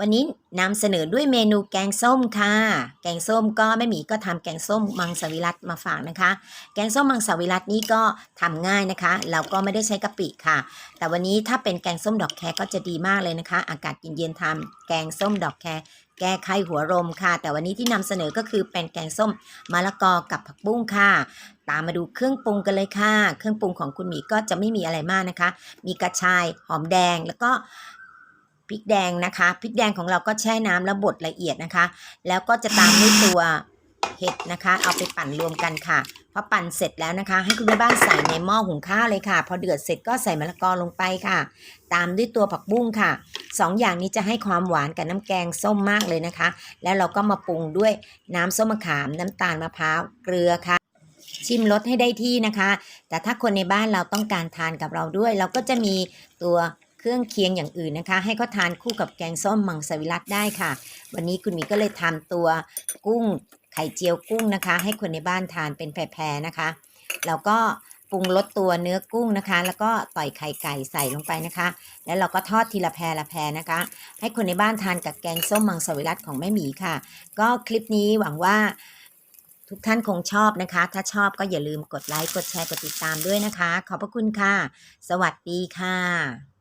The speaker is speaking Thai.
วันนี้นำเสนอด้วยเมนูแกงส้มค่ะ แกงส้มก็แม่หมีก็ทำแกงส้มมังสวิรัตมาฝากนะคะ แกงส้มมังสวิรัตนี้ก็ทำง่ายนะคะ เราก็ไม่ได้ใช้กะปิค่ะ แต่วันนี้ถ้าเป็นแกงส้มดอกแคก็จะดีมากเลยนะคะ อากาศเย็นๆทำแกงส้มดอกแคแก้ไข้หัวรมค่ะ แต่วันนี้ที่นำเสนอก็คือเป็นแกงส้มมะละกอกับผักบุ้งค่ะ ตามมาดูเครื่องปรุงกันเลยค่ะ เครื่องปรุงของคุณหมีก็จะไม่มีอะไรมากนะคะ มีกระชายหอมแดงแล้วก็ พริกแดงนะคะพริกแดงของเราก็แช่น้ำแล้วบดละเอียดนะคะ แล้วก็จะตามด้วยตัวเห็ดนะคะ เอาไปปั่นรวมกันค่ะพอปั่นเสร็จแล้วนะคะ ให้คุณแม่บ้านใส่ในหม้อหุงข้าวเลยค่ะ พอเดือดเสร็จก็ใส่มะละกอลงไปค่ะ ตามด้วยตัวผักบุ้งค่ะสองอย่างนี้จะให้ความหวานกับน้ำแกงส้มมากเลยนะคะ แล้วเราก็มาปรุงด้วยน้ำส้มมะขามน้ำตาลมะพร้าวเกลือค่ะ ชิมรสให้ได้ที่นะคะ แต่ถ้าคนในบ้านเราต้องการทานกับเราด้วย เราก็จะมีตัว เครื่องเคียงอย่างอื่นนะคะ ให้เขาทานคู่กับแกงส้มมังสวิรัตได้ค่ะ วันนี้คุณมีก็เลยทำตัวกุ้งไข่เจียวกุ้งนะคะ ให้คนในบ้านทานเป็นแพรๆนะคะ แล้วก็ปรุงรสตัวเนื้อกุ้งนะคะ แล้วก็ต่อยไข่ไก่ใส่ลงไปนะคะ แล้วเราก็ทอดทีละแพรละแพรนะคะ ให้คนในบ้านทานกับแกงส้มมังสวิรัตของแม่หมีค่ะ ก็คลิปนี้หวังว่าทุกท่านคงชอบนะคะ ถ้าชอบก็อย่าลืมกดไลค์ กดแชร์ กดติดตามด้วยนะคะ ขอบพระคุณค่ะ สวัสดีค่ะ